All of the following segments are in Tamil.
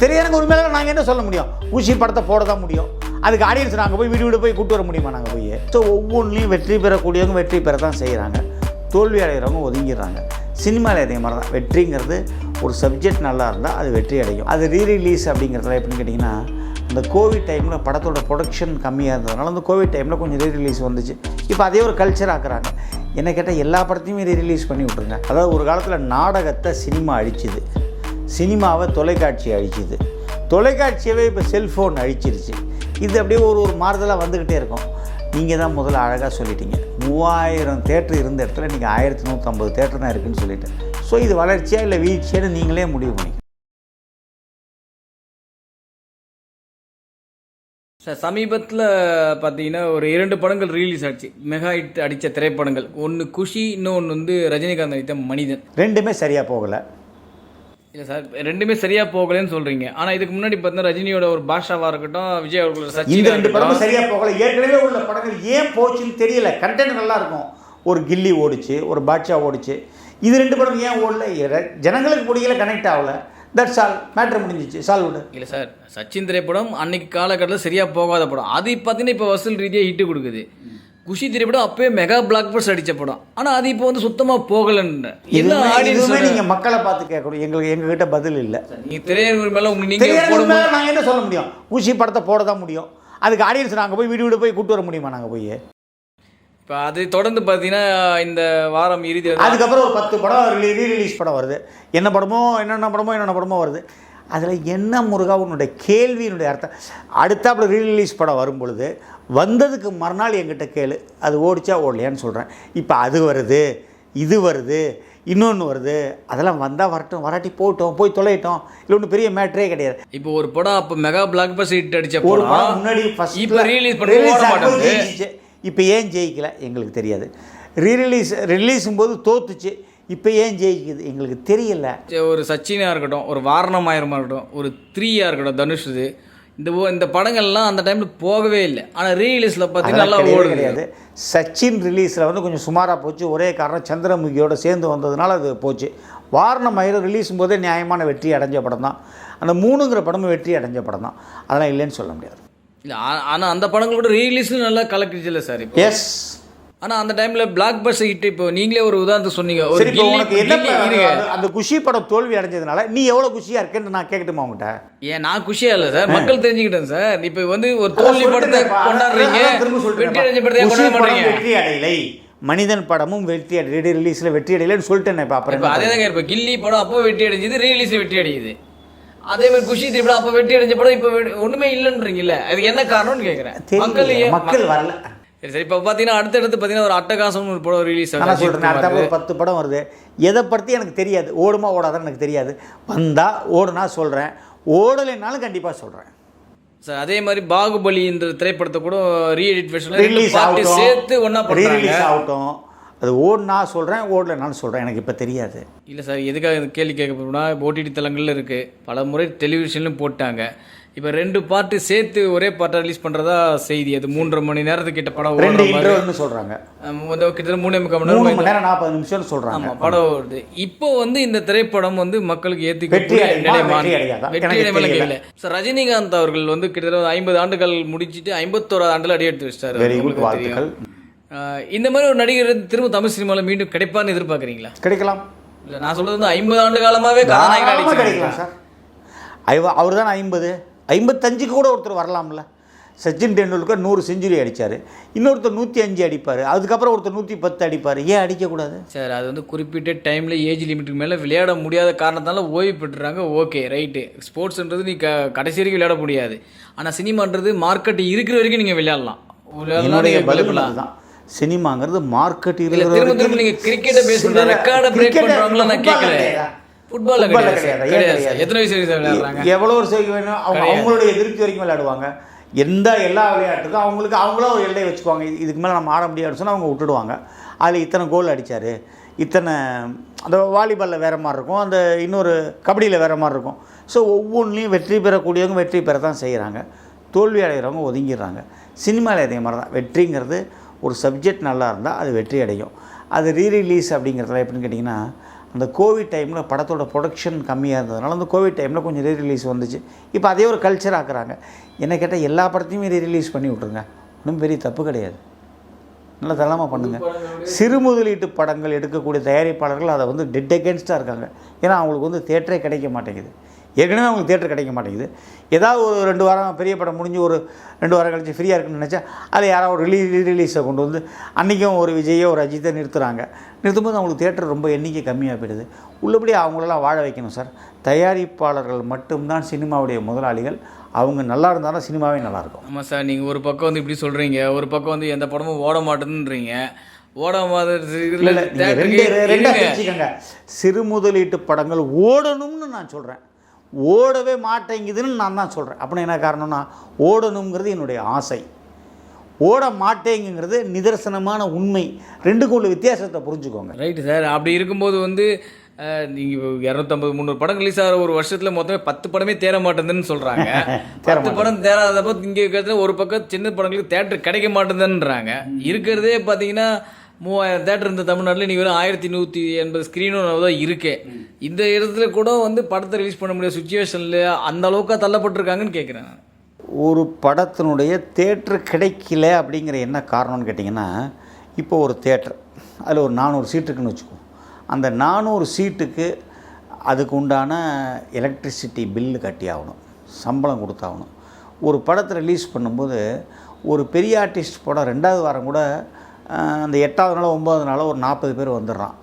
திரையரங்க உரிமையாளர் நாங்கள் என்ன சொல்ல முடியும்? ஊசி படத்தை போட தான் முடியும். அதுக்கு ஆடியன்ஸ் நாங்கள் போய் வீடு வீடு போய் கூட்டு வர முடியுமா நாங்கள் போய்? ஸோ ஒவ்வொன்றிலையும் வெற்றி பெறக்கூடியவங்க வெற்றி பெற தான் செய்கிறாங்க தோல்வி அடைகிறவங்க ஒதுங்கிடுறாங்க. சினிமாவில் அதே மாதிரி தான் வெற்றிங்கிறது ஒரு சப்ஜெக்ட் நல்லா இருந்தால் அது வெற்றி அடையும். அது ரீ ரிலீஸ் அப்படிங்கிறதுல எப்படின்னு கேட்டிங்கன்னா இந்த கோவிட் டைமில் படத்தோட ப்ரொடக்ஷன் கம்மியாக இருந்ததுனால அந்த கோவிட் டைமில் கொஞ்சம் ரீ ரிலீஸ் வந்துச்சு. இப்போ அதே ஒரு கல்ச்சர் ஆக்குறாங்க. என்ன கேட்டால் எல்லா படத்தையுமே ரீ ரிலீஸ் பண்ணி விட்ருங்க அதாவது ஒரு காலத்தில் நாடகத்தை சினிமா அழிச்சுது. சினிமாவை தொலைக்காட்சி அழிச்சுது. தொலைக்காட்சியவே இப்போ செல்ஃபோன் அழிச்சிருச்சு. இது அப்படியே ஒரு ஒரு மாறுதலாக வந்துக்கிட்டே இருக்கும். நீங்கள் தான் முதல்ல அழகாக சொல்லிட்டீங்க. மூவாயிரம் தேட்டர் இருந்த இடத்துல நீங்கள் ஆயிரத்தி நூற்றம்பது தேட்டர் தான் இருக்குன்னு சொல்லிட்டு. ஸோ இது வளர்ச்சியா இல்லை வீழ்ச்சியான்னு நீங்களே முடிவு பண்ணிக்க சார் சமீபத்தில் பார்த்தீங்கன்னா ஒரு இரண்டு படங்கள் ரிலீஸ் ஆச்சு. மெகா ஹிட் அடித்த திரைப்படங்கள். ஒன்று குஷி இன்னொன்று வந்து ரஜினிகாந்த் நடித்த மனிதன். ரெண்டுமே சரியாக போகலை. இல்லை சார் ரெண்டுமே சரியாக போகலைன்னு சொல்கிறீங்க ஆனால் இதுக்கு முன்னாடி பார்த்தீங்கன்னா ரஜினியோட ஒரு பாஷாவாக இருக்கட்டும் விஜய் அவர்களோட இந்த ரெண்டு படமும் சரியாக போகலை. ஏற்கனவே உள்ள படங்கள் ஏன் போச்சுன்னு தெரியல. கண்டென்ட் நல்லா இருக்கும். ஒரு கில்லி ஓடிச்சு ஒரு பாட்ஷா ஓடிச்சு. இது ரெண்டு படம் ஏன் ஓடல? ஜனங்களுக்கு பிடிக்கல கனெக்ட் ஆகல. தட்ஸ் ஆல் மேட்ரு முடிஞ்சிச்சு. சால்வ்டு இல்லை சார் சச்சின் திரைப்படம் அன்னைக்கு காலகட்டத்தில் சரியாக போகாத படம். அது பார்த்தீங்கன்னா இப்போ வசூல் ரீதியாக ஹிட்டு கொடுக்குது. குஷி திரைப்படம் அப்பயே மெகா பிளாக் பஸ்ட் அடித்த படம். ஆனால் அது இப்போ வந்து சுத்தமாக போகலன்னு. எல்லா இதுவுமே இதுவுமே ஆடியன்ஸ் நீங்கள் மக்களை பார்த்து கேட்கணும். எங்களுக்கு எங்ககிட்ட பதில் இல்லை. நீங்கள் திரையரங்கு மேலே உங்க நீங்கள் தெரியாத போடும் உண்மையில நாங்கள் என்ன சொல்ல முடியும்? ஊசி படத்தை போட தான் முடியும்? அதுக்கு ஆடியன்ஸ் நாங்கள் போய் வீடு வீடு போய் கூட்டு வர முடியுமா நாங்கள் போய்? இப்போ அது தொடர்ந்து பார்த்தீங்கன்னா இந்த வாரம் இறுதி அதுக்கப்புறம் ஒரு பத்து படம் ரீ ரிலீஸ் படம் வருது. என்ன படமோ என்னென்ன படமோ என்னென்ன படமோ வருது. அதில் என்ன முருகா உன்னுடைய கேள்வியினுடைய அர்த்தம்? அடுத்தாப்புல ரீரிலீஸ் படம் வரும் பொழுது வந்ததுக்கு மறுநாள் என்கிட்ட கேளு. அது ஓடிச்சா ஓடலையான்னு சொல்கிறேன் இப்போ அது வருது இது வருது இன்னொன்று வருது. அதெல்லாம் வந்தால் வரட்டும். வராட்டி போட்டோம் போய் தொலையிட்டோம். இல்லை ஒன்றும் பெரிய மேட்ரே கிடையாது. இப்போ ஒரு படம் அப்போ மெகா பிளாக் பஸ் ஹிட் அடிச்ச ஒரு படம். முன்னாடி ஃபர்ஸ்ட் இப்போ ரீலீஸ் பண்ணி இப்போ ஏன் ஜெயிக்கல? எங்களுக்கு தெரியாது. ரீரிலீஸ் ரிலீஸும் போது தோத்துச்சு. இப்போ ஏன் ஜெயிக்குது? எங்களுக்கு தெரியல. ஒரு சச்சினா இருக்கட்டும் ஒரு வாரணமாயிரமா இருக்கட்டும் ஒரு த்ரீயா இருக்கட்டும் தனுஷ் இது. இந்த இந்த படங்கள்லாம் அந்த டைம்ல போகவே இல்லை. ஆனால் ரீலீஸில் பார்த்தீங்கன்னா நல்லா ஓடுது. கிடையாது. சச்சின் ரிலீஸில் வந்து கொஞ்சம் சுமாராக போச்சு. ஒரே காரணம் சந்திரமுகியோட சேர்ந்து வந்ததுனால அது போச்சு. வாரண மயிரம் ரிலீஸும் போதே நியாயமான வெற்றி அடைஞ்ச படம் தான். அந்த மூணுங்கிற படமும் வெற்றி அடைஞ்ச படம் தான். அதெல்லாம் இல்லைன்னு சொல்ல முடியாது. இல்லை ஆனால் அந்த படங்கள் கூட ரீலீஸும் நல்லா கலக்கிச்சு இல்லை சார் எஸ் ஆனால் அந்த டைம்ல பிளாக் பஸ் ஹிட் இப்போ நீங்களே ஒரு உதாரணத்தை சொன்னீங்க. ஒரு சரி இப்போ கில்லி- உனக்கு என்ன. அந்த- குஷி படம் தோல்வி அடைஞ்சதுனால நீ எவ்வளோ குஷியாக இருக்கேன்னு நான் கேட்கட்டுமா உங்கள்கிட்ட ஏன் நான் குஷியா இல்லை சார். மக்கள் தெரிஞ்சுக்கிட்டேன் சார். இப்போ வந்து ஒரு தோல்வி படத்தை. கொண்டாடுறீங்க. வெற்றி அடைஞ்ச படத்தை கொண்டாட மாட்டீங்க? வெற்றி அடையலை. மனிதன் படமும் வெற்றி அடை ரிலீஸில் வெற்றி அடையலைன்னு சொல்லிட்டேன் இப்போ அப்புறம் அதே தாங்க இப்போ கில்லி படம் அப்போ வெற்றி அடைஞ்சது ரீலீஸ் வெற்றி அடையுது. அதே மாதிரி குஷி திரைப்படம் அப்போ வெற்றி அடைஞ்ச படம் இப்போ ஒண்ணுமே இல்லைன்றீங்கல்ல. அதுக்கு என்ன காரணம்னு கேட்குறேன் மக்கள் மக்கள் வரல. சரி சரி இப்போ பார்த்தீங்கன்னா அடுத்தடுத்து பார்த்தீங்கன்னா ஒரு அட்டகாசம்னு ஒரு படம் ரிலீஸ் நான் சொல்கிறேன் அடுத்த ஒரு பத்து படம் வருது. எதை பற்றி எனக்கு தெரியாது? ஓடுமா ஓடாதான்னு எனக்கு தெரியாது. வந்தால் ஓடுனா சொல்கிறேன் ஓடலைனாலும் கண்டிப்பாக சொல்கிறேன் சார் அதே மாதிரி பாகுபலி இந்த திரைப்படத்தை கூட ரீஎடிட் வெர்ஷன் சேர்த்து ஒன்றா ரீரிலீஸ் ஆகட்டும். அது ஓடுனா சொல்கிறேன் ஓடலைனாலும் சொல்கிறேன் எனக்கு இப்போ தெரியாது. இல்லை சார் எதுக்காக கேள்வி கேட்க போகிறோம்னா ஓடிடி தளங்கள்ல இருக்குது பல முறை டெலிவிஷன்லையும் போட்டாங்க. இப்போ ரெண்டு பார்ட்டு சேர்த்து ஒரே பார்ட்டாக ரிலீஸ் பண்ணுறதா செய்தி. அது மூன்றரை மணி நேரத்துக்கிட்ட படம் ரெண்டு இன்டர்வல்னு சொல்கிறாங்க கிட்டத்தட்ட மூணே முக்கால் மணி நேரம் மணி நேரம் நாற்பது நிமிஷம்னு சொல்கிறாங்க ஆமாம் படம் வருது இப்போ வந்து இந்த திரைப்படம் வந்து மக்களுக்கு அடையுமா, வெற்றி தெரியல. இல்லை. சார் ரஜினிகாந்த் அவர்கள் வந்து கிட்டத்தட்ட ஐம்பது ஆண்டுகள் முடிச்சிட்டு ஐம்பத்தோராது ஆண்டுல அடி எடுத்து வச்சிட்டாரு இந்த மாதிரி ஒரு நடிகர் திரும்ப தமிழ் சினிமாவில் மீண்டும் கிடைப்பான்னு எதிர்பார்க்குறீங்களா? கிடைக்கலாம். இல்லை நான் சொல்றது வந்து ஐம்பது ஆண்டு காலமாவே கதாநாயகன் கிடைக்கலாம் சார். அவர் தான் ஐம்பது. ஐம்பத்தஞ்சுக்கு கூட ஒருத்தர் வரலாம்ல. சச்சின் டெண்டுல்கர் நூறு செஞ்சுரி அடிச்சார். இன்னொருத்தர் நூற்றி அஞ்சு அடிப்பார். அதுக்கப்புறம் ஒருத்தர் நூற்றி பத்து அடிப்பார். ஏன் அடிக்கக்கூடாது? சார் அது வந்து குறிப்பிட்ட டைமில் ஏஜ் லிமிட்டுக்கு மேலே விளையாட முடியாத காரணத்தால ஓய்வு பெற்றுறாங்க. ஓகே ரைட்டு ஸ்போர்ட்ஸ்ன்றது நீ க கடைசி வரைக்கும் விளையாட முடியாது. ஆனால் சினிமான்றது மார்க்கெட் இருக்கிற வரைக்கும் நீங்கள் விளையாடலாம். என்னுடைய அதுதான் சினிமாங்கிறது மார்க்கெட் இல்ல திரும்ப திரும்ப நீங்க கிரிக்கெட்டை பேஸ் பண்ண ரெக்கார்டை பிரேக் பண்றவங்கள நான் கேட்கல ஃபுட்பால்ல Football ல கிடையாது கிடையாது, சார். ஏன் கிடையாது கிடையாது? சார். எத்தனை வயசு வரைக்கும் சார் விளையாடுறாங்க? எவ்வளோ ஒரு செய்தி வேணும் அவங்க அவங்களுடைய திருப்தி வரைக்கும் விளையாடுவாங்க. எந்த எல்லா விளையாட்டுக்கும் அவங்களுக்கு அவங்களும் ஒரு எல்லை வச்சுக்குவாங்க. இது- இதுக்கு மேலே நம்ம ஆட முடியாதுன்னு சொன்னால் அவங்க விட்டுடுவாங்க. அதில் இத்தனை கோல் அடித்தார் இத்தனை அந்த வாலிபாலில் வேறு மாதிரி இருக்கும். அந்த இன்னொரு கபடியில் வேறு மாதிரி இருக்கும். ஸோ ஒவ்வொன்றிலையும் வெற்றி பெறக்கூடியவங்க வெற்றி பெற தான் செய்கிறாங்க தோல்வி அடைகிறவங்க ஒதுங்கிடுறாங்க. சினிமாவில் அதே மாதிரி தான் வெற்றிங்கிறது ஒரு சப்ஜெக்ட் நல்லா இருந்தால் அது வெற்றி அடையும் அது ரீரிலீஸ் அப்படிங்கிறதுல எப்படின்னு கேட்டிங்கன்னா அந்த கோவிட் டைமில் படத்தோட ப்ரொடக்ஷன் கம்மியாக இருந்ததுனால அந்த கோவிட் டைமில் கொஞ்சம் ரீ ரிலீஸ் வந்துச்சு. இப்போ அதே ஒரு கல்ச்சர் ஆக்குறாங்க. என்ன கேட்டால் எல்லா படத்தையுமே ரீரிலீஸ் பண்ணி விட்ருங்க ஒன்றும் பெரிய தப்பு கிடையாது. நல்ல தளமாக பண்ணுங்கள் சிறு முதலீட்டு படங்கள் எடுக்கக்கூடிய தயாரிப்பாளர்கள் அதை வந்து டெட் அகேன்ஸ்டாக இருக்காங்க. ஏன்னா அவங்களுக்கு வந்து தேட்டரே கிடைக்க மாட்டேங்குது. ஏற்கனவே அவங்களுக்கு தேட்டர் கிடைக்க மாட்டேங்குது. ஏதாவது ஒரு ரெண்டு வாரம் பெரிய படம் முடிஞ்சு ஒரு ரெண்டு வாரம் கழிச்சு ஃப்ரீயாக இருக்குன்னு நினச்சா அதில் யாராவது ஒரு ரிலீ ரிலீஸை கொண்டு வந்து அன்றைக்கும் ஒரு விஜயோ ஒரு அஜித்தை நிறுத்துகிறாங்க நிறுத்தும்போது அவங்களுக்கு தேட்டர் ரொம்ப எண்ணிக்கை கம்மியாக போயிடுது. உள்ளபடி அவங்களெல்லாம் வாழ வைக்கணும் சார். தயாரிப்பாளர்கள் மட்டும்தான் சினிமாவுடைய முதலாளிகள். அவங்க நல்லா இருந்தாலும் சினிமாவே நல்லாயிருக்கும் ஆமாம் சார் நீங்கள் ஒரு பக்கம் வந்து இப்படி சொல்கிறீங்க ஒரு பக்கம் வந்து எந்த படமும் ஓட மாட்டேதுன்றீங்க ஓட மாதிரி சிறு முதலீட்டு படங்கள் ஓடணும்னு நான் சொல்கிறேன் ஓடவே மாட்டேங்குதுன்னு நான் தான் சொல்கிறேன் அப்படின்னா என்ன காரணம்னா ஓடணுங்கிறது என்னுடைய ஆசை. ஓட மாட்டேங்குங்கிறது நிதர்சனமான உண்மை. ரெண்டுக்கும் உள்ள வித்தியாசத்தை புரிஞ்சுக்கோங்க. ரைட்டு சார் அப்படி இருக்கும்போது வந்து நீங்கள் இரநூத்தம்பது முந்நூறு படம் ரிலீஸ் ஆகிற ஒரு வருஷத்தில் மொத்தமே பத்து படமே தேர மாட்டேங்குதுன்னு சொல்கிறாங்க பத்து படம் தேராதப்போ இங்கே இருக்கிறது ஒரு பக்கம் சின்ன படங்களுக்கு தேட்டர் கிடைக்க மாட்டேங்குதுன்றாங்க. இருக்கிறதே பார்த்தீங்கன்னா மூவாயிரம் தேட்டர் இருந்த தமிழ்நாட்டில் நீங்கள் வெறும் ஆயிரத்தி நூற்றி எண்பது ஸ்க்ரீனும் தான் இருக்கு. இந்த இடத்துல கூட வந்து படத்தை ரிலீஸ் பண்ண முடியாத சுச்சுவேஷனில் அந்த அளவுக்கு தள்ளப்பட்டிருக்காங்கன்னு கேட்குறேன் ஒரு படத்தினுடைய தேட்டர் கிடைக்கல அப்படிங்கிற என்ன காரணம்னு கேட்டிங்கன்னா இப்போ ஒரு தேட்டர் அதில் ஒரு நானூறு சீட் இருக்குன்னு வச்சுக்கோ. அந்த நானூறு சீட்டுக்கு அதுக்கு உண்டான எலக்ட்ரிசிட்டி பில்லு கட்டி ஆகணும் சம்பளம் கொடுத்தாகணும். ஒரு படத்தை ரிலீஸ் பண்ணும்போது ஒரு பெரிய ஆர்டிஸ்ட் படம் ரெண்டாவது வாரம் கூட அந்த எட்டாவது நாளோ ஒம்பதாவது நாளோ ஒரு நாற்பது பேர் வந்துடுறான்.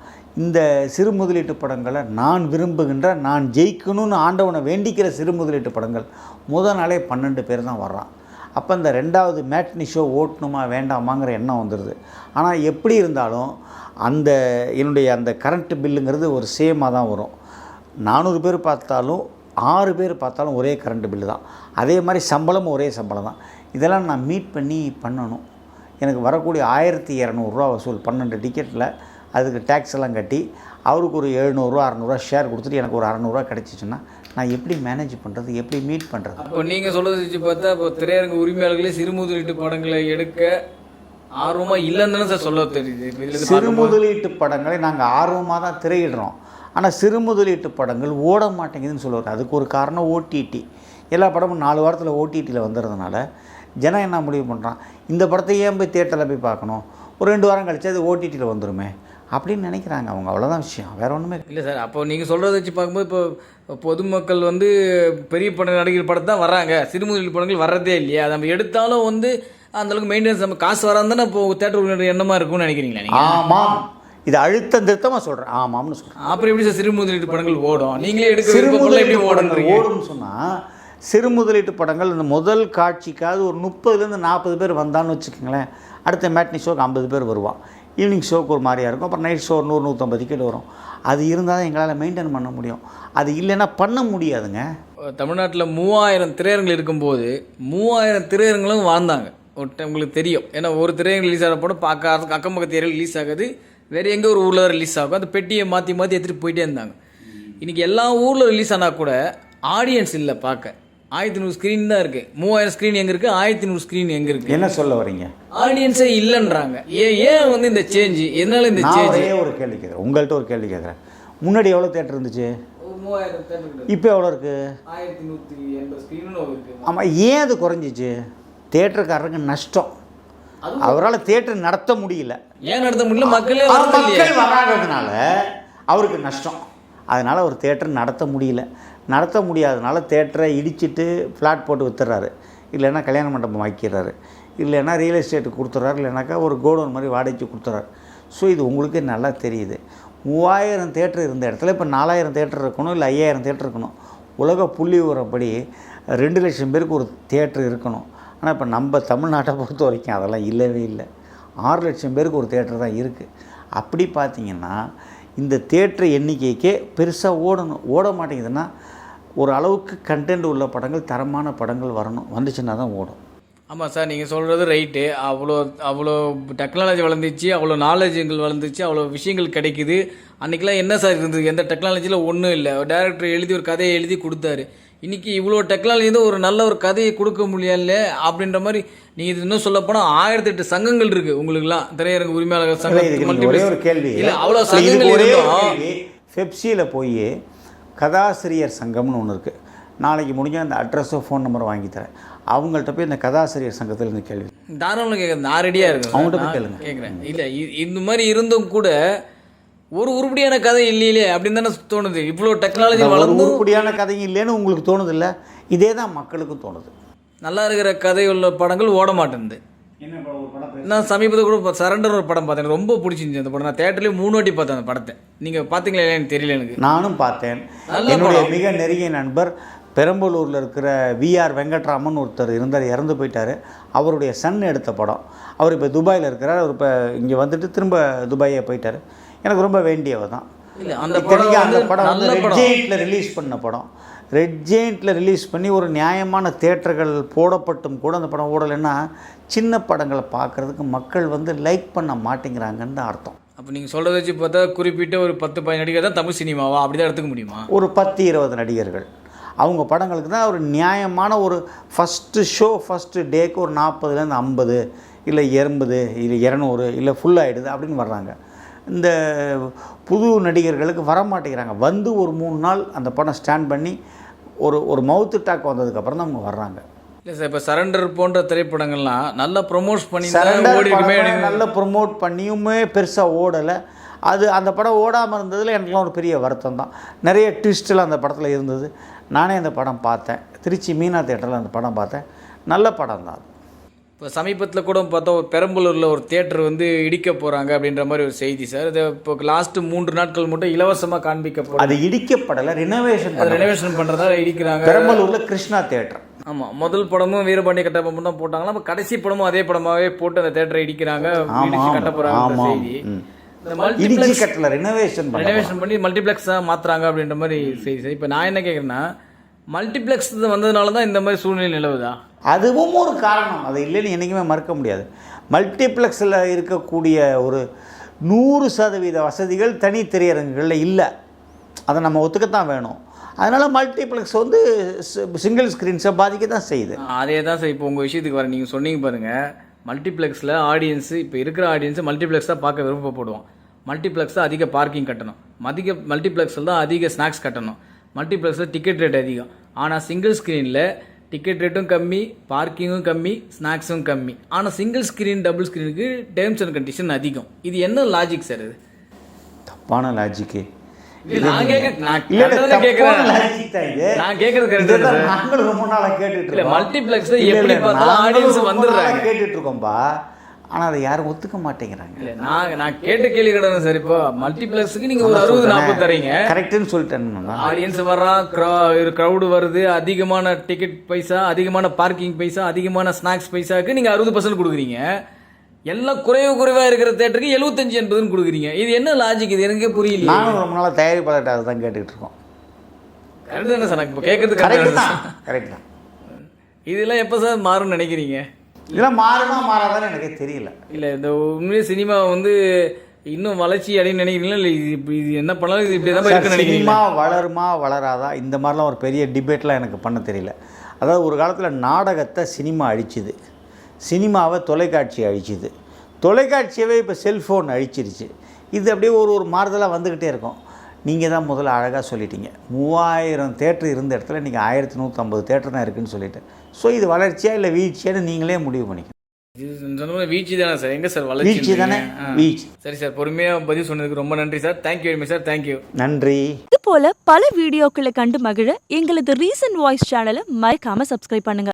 இந்த சிறு முதலீட்டு படங்களை நான் விரும்புகின்ற நான் ஜெயிக்கணும்னு ஆண்டவனை வேண்டிக்கிற சிறு முதலீட்டு படங்கள் முதல் நாளே பன்னெண்டு பேர் தான் வர்றான். அப்போ இந்த ரெண்டாவது மேட்னி ஷோ ஓட்டணுமா வேண்டாமாங்கிற எண்ணம் வந்துடுது. ஆனால் எப்படி இருந்தாலும் அந்த என்னுடைய அந்த கரண்ட் பில்லுங்கிறது ஒரு சேமாக தான் வரும். நானூறு பேர் பார்த்தாலும் ஆறு பேர் பார்த்தாலும் ஒரே கரண்ட் பில்லு தான். அதே மாதிரி சம்பளமும் ஒரே சம்பளம் தான். இதெல்லாம் நான் மீட் பண்ணி பண்ணணும். எனக்கு வரக்கூடிய ஆயிரத்தி இரநூறுவா வசூல் பன்னெண்டு டிக்கெட்டில் அதுக்கு டேக்ஸ் எல்லாம் கட்டி அவருக்கு ஒரு எழுநூறுவா அறநூறுவா ஷேர் கொடுத்துட்டு எனக்கு ஒரு அறநூறுவா கிடச்சிச்சுன்னா நான் எப்படி மேனேஜ் பண்ணுறது எப்படி மீட் பண்ணுறது அப்போ நீங்கள் சொல்றது வச்சு பார்த்தா இப்போ திரையரங்கு உரிமையாளர்களே சிறு முதலீட்டு படங்களை எடுக்க ஆர்வமாக இல்லைன்னு சார் சொல்ல தெரியுது. இப்போ இதுல இருந்து சிறு முதலீட்டு படங்களை நாங்கள் ஆர்வமாக தான் திரையிடுறோம். ஆனால் சிறு முதலீட்டு படங்கள் ஓட மாட்டேங்குதுன்னு சொல்லுவார். அதுக்கு ஒரு காரணம் ஓடிடி எல்லா படமும் நாலு வாரத்தில் ஓடிடியில் வந்துடுறதுனால ஜனம் என்ன முடிவு பண்ணுறான் இந்த படத்தை ஏன் போய் தேட்டரில் போய் பார்க்கணும்? ஒரு ரெண்டு வாரம் கழிச்சு அது ஓடிடியில் வந்துருமே. அப்படின்னு நினைக்கிறாங்க அவங்க. அவ்வளோதான் விஷயம். வேற ஒன்றுமே இல்லை. சார் அப்போ நீங்கள் சொல்கிறத வச்சு பார்க்கும்போது இப்போ பொதுமக்கள் வந்து பெரிய படம் நடிகர் படத்தை தான் வர்றாங்க. சிறுமுதலீட்டு படங்கள் வர்றதே இல்லையா? அதை நம்ம எடுத்தாலும் வந்து அந்த அளவுக்கு மெயின்டெனன்ஸ் நம்ம காசு வராது தானே இப்போ தேட்டர் எண்ணமாக இருக்கும்னு நினைக்கிறீங்களா நீங்கள் ஆமாம். இது அழுத்தம் திருத்தமாக சொல்கிறேன் ஆமாம்னு சொல்கிறேன் அப்புறம் எப்படி சார் சிறு முதலீட்டு படங்கள் ஓடும்? நீங்களே எடுக்க சிறு விருப்பப்படல எப்படி ஓடுன்றீங்க ஓடும்னு சொன்னால் சிறு முதலீட்டு படங்கள் இந்த முதல் காட்சிக்காவது ஒரு முப்பதுலேருந்து நாற்பது பேர் வந்தான்னு வச்சுக்கோங்களேன். அடுத்த மேட்னி ஷோக்கு ஐம்பது பேர் வருவான் ஈவினிங் ஷோக்கு ஒரு மாதிரியாக இருக்கும். அப்புறம் நைட் ஷோ ஒரு நூறு நூற்றம்பது டிக்கெட் வரும். அது இருந்தால் தான் எங்களால் மெயின்டைன் பண்ண முடியும். அது இல்லைன்னா பண்ண முடியாதுங்க. தமிழ்நாட்டில் மூவாயிரம் திரையரங்குகள் இருக்கும்போது மூவாயிரம் திரையரங்களும் வாழ்ந்தாங்க. ஒரு உங்களுக்கு தெரியும். ஏன்னா ஒரு திரையரங்கு ரிலீஸ் ஆகிற படம் பார்க்க அக்கம் பக்கத்து ஏரியா ரிலீஸ் ஆகுது. வேறு எங்கே ஒரு ஊரில் ரிலீஸ் ஆகும். அந்த பெட்டியை மாற்றி மாற்றி எடுத்துகிட்டு போயிட்டே இருந்தாங்க. இன்றைக்கி எல்லா ஊரில் ரிலீஸ் ஆனால் கூட ஆடியன்ஸ் இல்லை பார்க்க. ஆயிரத்தி நூறு ஸ்க்ரீன் தான் இருக்குது மூவாயிரம் ஸ்க்ரீன் எங்கே இருக்குது ஆயிரத்தி நூறு ஸ்க்ரீன் எங்கே இருக்குது என்ன சொல்ல வரீங்க? ஆடியன்ஸே இல்லைன்றாங்க. ஏன் ஏன் வந்து இந்த சேஞ்சு எதனால இந்த சேஞ்ச் ஒரே கேள்வி கேட்குறேன். உங்கள்கிட்ட ஒரு கேள்வி கேட்குறேன். முன்னாடி எவ்வளோ தேட்டர் இருந்துச்சு? இப்போ எவ்வளோ இருக்குது ஆயிரத்தி நூற்றி எண்பது ஸ்க்ரீனும் ஆமாம் ஏன் அது குறைஞ்சிச்சு? தேட்டருக்காரருக்கு நஷ்டம். அவரால் தேட்டர் நடத்த முடியல. ஏன் நடத்த முடியல? மக்களே மக்கள் வராததுனால அவருக்கு நஷ்டம். அதனால் அவர் தேட்டர் நடத்த முடியல. நடத்த முடியாதனால தேட்டரை இடிச்சிட்டு ஃப்ளாட் போட்டு விற்றுறாரு இல்லைன்னா கல்யாண மண்டபம் ஆக்கிடுறாரு இல்லைன்னா ரியல் எஸ்டேட்டுக்கு கொடுத்துட்றாரு இல்லைனாக்கா ஒரு கோடவுன் மாதிரி வாடகைக்கு கொடுத்துட்றாரு ஸோ இது உங்களுக்கே நல்லா தெரியுது. மூவாயிரம் தேட்டர் இருந்த இடத்துல இப்போ நாலாயிரம் தேட்டர் இருக்கணும் இல்லை ஐயாயிரம் தேட்டர் இருக்கணும். உலக புள்ளி உரப்படி ரெண்டு லட்சம் பேருக்கு ஒரு தேட்டர் இருக்கணும். ஆனால் இப்போ நம்ம தமிழ்நாட்டை பொறுத்த வரைக்கும் அதெல்லாம் இல்லவே இல்லை. ஆறு லட்சம் பேருக்கு ஒரு தேட்டர் தான் இருக்குது அப்படி பார்த்தீங்கன்னா இந்த தேட்டர் எண்ணிக்கைக்கே பெருசாக ஓடணும். ஓட மாட்டேங்குதுன்னா ஒரு அளவுக்கு கண்டென்ட் உள்ள படங்கள் தரமான படங்கள் வரணும். வந்துச்சுன்னா தான் ஓடும். ஆமாம் சார் நீங்கள் சொல்கிறது ரைட்டு அவ்வளோ அவ்வளோ டெக்னாலஜி வளர்ந்துச்சு அவ்வளோ நாலேஜுங்கள் வளர்ந்துச்சு அவ்வளோ விஷயங்கள் கிடைக்குது. அன்றைக்கெலாம் என்ன சார் இருந்தது? எந்த டெக்னாலஜியில் ஒன்றும் இல்லை. டேரக்டர் எழுதி ஒரு கதையை எழுதி கொடுத்தாரு. இன்றைக்கி இவ்வளோ டெக்னாலஜி ஒரு நல்ல ஒரு கதையை கொடுக்க முடியல அப்படின்ற மாதிரி நீங்கள் இது இன்னும் சொல்ல போனால் ஆயிரத்தி எட்டு சங்கங்கள் இருக்குது உங்களுக்குலாம் திரையரங்கு உரிமையாளர்கள் சங்கம் ஒரே ஒரு கேள்வி. இல்லை அவ்வளோ சங்கங்கள் இருந்தோம் கேள்வி. ஃபெப்சியில் போய் கதாசிரியர் சங்கம்னு ஒன்று இருக்குது நாளைக்கு முடிஞ்ச அந்த அட்ரஸோ ஃபோன் நம்பரும் வாங்கி தரேன். அவங்கள்ட்ட போய் இந்த கதாசிரியர் சங்கத்தில் இந்த கேள்வி தாராளம் கேட்குறது நான் ரெடியாக இருக்கேன். அவங்கள்ட்ட போய் கேளுங்க. கேட்குறேன் இல்லை இந்த மாதிரி இருந்தும் கூட ஒரு உருப்படியான கதை இல்லையிலே அப்படின்னு தானே தோணுது. இவ்வளோ டெக்னாலஜி ஒரு வளர்ந்தும் உருப்படியான கதையும் இல்லைன்னு உங்களுக்கு தோணுது இல்லை இதே தான் மக்களுக்கும் தோணுது. நல்லா இருக்கிற கதை உள்ள படங்கள் ஓட மாட்டேங்குது என்ன ஒரு படம் நான் சமீபத்தில் கூட இப்போ சரண்டர் ஒரு படம் பார்த்தேன். எனக்கு ரொம்ப பிடிச்சிருந்துச்சு அந்த படம். நான் தேட்டர்லேயே மூணு வாட்டி பார்த்தேன் அந்த படத்தை. நீங்கள் பார்த்தீங்களா இல்லையான்னு தெரியல எனக்கு. நானும் பார்த்தேன். என்னுடைய. மிக நெருங்கிய நண்பர் பெரம்பலூரில் இருக்கிற விஆர் வெங்கட்ராமன் ஒருத்தர் இருந்தார் இறந்து போயிட்டார். அவருடைய சன் எடுத்த படம். அவர் இப்போ துபாயில் இருக்கிறார். அவர் இப்போ இங்கே வந்துட்டு திரும்ப துபாயே போயிட்டார். எனக்கு ரொம்ப வேண்டியவர் தான். அந்த அந்த படம் வந்து ரெட் ஜெயிண்டில் ரிலீஸ் பண்ண படம். ரெட் ஜெயிண்டில் ரிலீஸ் பண்ணி ஒரு நியாயமான தேட்டர்கள் போடப்பட்டும் கூட அந்த படம் ஓடலைன்னா சின்ன படங்களை பார்க்குறதுக்கு மக்கள் வந்து லைக் பண்ண மாட்டேங்கிறாங்கன்னு அர்த்தம். அப்போ நீங்கள் சொல்கிறத வச்சு பார்த்தா குறிப்பிட்ட ஒரு பத்து பதினஞ்சு நடிகர் தான் தமிழ் சினிமாவா? அப்படி தான் எடுத்துக்க முடியுமா? ஒரு பத்து இருபது நடிகர்கள். அவங்க படங்களுக்கு தான் ஒரு நியாயமான ஒரு ஃபஸ்ட்டு ஷோ ஃபஸ்ட்டு டேக்கு ஒரு நாற்பதுலேருந்து ஐம்பது இல்லை எண்பது இல்லை இரநூறு இல்லை ஃபுல் ஆகிடுது அப்படின்னு வர்றாங்க. இந்த புது நடிகர்களுக்கு வர மாட்டேங்கிறாங்க வந்து ஒரு மூணு நாள் அந்த படம் ஸ்டாண்ட் பண்ணி ஒரு ஒரு மவுத்து டாக் வந்ததுக்கப்புறம் தான் அவங்க வர்றாங்க. இல்லை சார் இப்போ சரண்டர் போன்ற திரைப்படங்கள்லாம் நல்லா ப்ரொமோட் பண்ணி தான் சரண்டர் ஓடி இருக்குமே படத்தை நல்லா ப்ரொமோட் பண்ணியுமே பெருசாக ஓடலை. அது அந்த படம் ஓடாமல் இருந்ததில் எனக்குலாம் ஒரு பெரிய வருத்தம் தான். நிறைய ட்விஸ்டெல்லாம் அந்த படத்தில் இருந்தது. நானே அந்த படம் பார்த்தேன். திருச்சி மீனா தேட்டரில் அந்த படம் பார்த்தேன். நல்ல படம் தான் அது. இப்போ சமீபத்தில் கூட பார்த்தா பெரம்பலூரில் ஒரு தியேட்டர் வந்து இடிக்க போகிறாங்க அப்படின்ற மாதிரி ஒரு செய்தி சார். இது இப்போ லாஸ்ட்டு மூன்று நாட்கள் மட்டும் இலவசமாக காண்பிக்கப்படும். அது இடிக்கப்படலை ரினோவேஷன் அது ரெனோவேஷன் பண்ணுறதால இடிக்கிறாங்க. பெரம்பலூரில் கிருஷ்ணா தேட்டர் ஆமாம் முதல் படமும் வீரபாண்டிய கட்டபொம்மன் தான் போட்டாங்களா? அப்போ கடைசி படமும் அதே படமாவே போட்டு அந்த தேட்டரை இடிக்கிறாங்க. கட்ட போகிறாங்க செய்தி. ரினோவேஷன் ரெனோவேஷன் பண்ணி மல்டிப்ளெக்ஸாக மாற்றுறாங்க அப்படின்ற மாதிரி செய்தி சார். இப்போ நான் என்ன கேட்குறேன்னா மல்டிப்ளெக்ஸ் வந்ததுனால தான் இந்த மாதிரி சூழ்நிலை நிலவுதா? அதுவும் ஒரு காரணம். அது இல்லைன்னு என்றைக்குமே மறுக்க முடியாது. மல்டிப்ளெக்ஸில் இருக்கக்கூடிய ஒரு நூறு சதவீத வசதிகள் தனி திரையரங்குகளில் இல்லை. அதை நம்ம ஒத்துக்கத்தான் வேணும். அதனால் மல்டிப்ளெக்ஸ் வந்து சிங்கிள் ஸ்க்ரீன்ஸை பாதிக்க தான் செய்யுது. அதே தான் சார். இப்போ உங்கள் விஷயத்துக்கு வர நீங்கள் சொன்னீங்க பாருங்கள் மல்டிப்ளெக்ஸில் ஆடியன்ஸு இப்போ இருக்கிற ஆடியன்ஸு மல்டிப்ளெக்ஸ் தான் பார்க்க விருப்பப்படுவோம் மல்டிப்ளெக்ஸ் தான் அதிக பார்க்கிங் கட்டணும். அதிக மல்டிப்ளெக்ஸில் தான் அதிக ஸ்நாக்ஸ் கட்டணும். மல்டிப்ளெக்ஸில் டிக்கெட் ரேட் அதிகம். ஆனால் சிங்கிள் ஸ்க்ரீனில் டிக்கெட் ரேட்டும் கம்மி பார்க்கிங்கும் கம்மி ஸ்நாக்ஸும் கம்மி. ஆனால் சிங்கிள் ஸ்க்ரீன் டபுள் ஸ்க்ரீனுக்கு டேர்ம்ஸ் அண்ட் கண்டிஷன் அதிகம். இது என்ன லாஜிக் சார் இது? தப்பான லாஜிக்கு நான் ல இல்ல, எப்படி பார்த்தாலும் ரொம்ப வந்துடுறாங்க. கேட்டுட்டு இருக்கோம்பா. ஆனால் அதை யாரும் ஒத்துக்க மாட்டேங்கிறாங்க. இல்ல நான் நான் கேட்ட கேள்வி கிடையாது சார்? இப்போ மல்டிப்ளெக்ஸுக்கு நீங்க ஒரு அறுபது நாற்பது தரீங்க. கரெக்டுன்னு சொல்லிட்டேன்னா ஆடியன்ஸ் வர்றான் க்ரௌடு வருது அதிகமான டிக்கெட் பைசா அதிகமான பார்க்கிங் பைசா அதிகமான ஸ்நாக்ஸ் பைசாக்கு நீங்க அறுபது பர்சன்ட் கொடுக்குறீங்க. எல்லாம் குறைவு குறைவா இருக்கிற தேட்டருக்கு எழுபத்தஞ்சு எண்பதுன்னு கொடுக்குறீங்க. இது என்ன லாஜிக் இது எனக்கே புரியல நாங்களும் ரொம்ப நாளாக தயாரிப்பாளர்கிட்ட அதை தான் கேட்டுக்கிட்டு இருக்கோம். கரெக்ட் தானே சார்? நான் இப்போ கேட்கறது கரெக்ட் தான். கரெக்ட் தான். இதெல்லாம் எப்போ சார் மாறும்னு நினைக்கிறீங்க? இதெல்லாம் மாறுமா மாறாதான்னு எனக்கே தெரியல. இல்லை இந்த உண்மையிலே சினிமா வந்து இன்னும் வளர்ச்சி அடையும் நினைக்கிறீங்களா? இல்லை இது இது என்ன பண்ணாலும் இது இப்படி தான் நினைக்கிறீங்களா? சினிமா வளருமா வளராதா? இந்த மாதிரிலாம் ஒரு பெரிய டிபேட்லாம் எனக்கு பண்ண தெரியல. அதாவது ஒரு காலத்தில் நாடகத்தை சினிமா அழிச்சுது. சினிமாவை தொலைக்காட்சி அழிச்சுது. தொலைக்காட்சியவே இப்போ செல்ஃபோன் அழிச்சிருச்சு. இது அப்படியே ஒரு ஒரு மாறுதலாக வந்துக்கிட்டே இருக்கும். நீங்கள் தான் முதல்ல அழகாக சொல்லிட்டீங்க. மூவாயிரம் தேட்டர் இருந்த இடத்துல இன்றைக்கி ஆயிரத்தி நூற்றம்பது தேட்டர் தான் இருக்குன்னு சொல்லிட்டு. ஸோ இது வளர்ச்சியா இல்லை வீழ்ச்சியான்னு நீங்களே முடிவு பண்ணிக்கணும். வீழ்ச்சி தானே சார்? எங்க சார் வளர்ச்சி வீழ்ச்சி தானே? வீழ்ச்சி. சரி சார் பொறுமையாக பதில் சொன்னதுக்கு ரொம்ப நன்றி sir. Thank you very much sir. Thank you நன்றி. இது போல பல வீடியோக்களை கண்டு மகிழ எங்களது ரீசன்ட் வாய்ஸ் சேனலை மறக்காம சப்ஸ்கிரைப் பண்ணுங்க.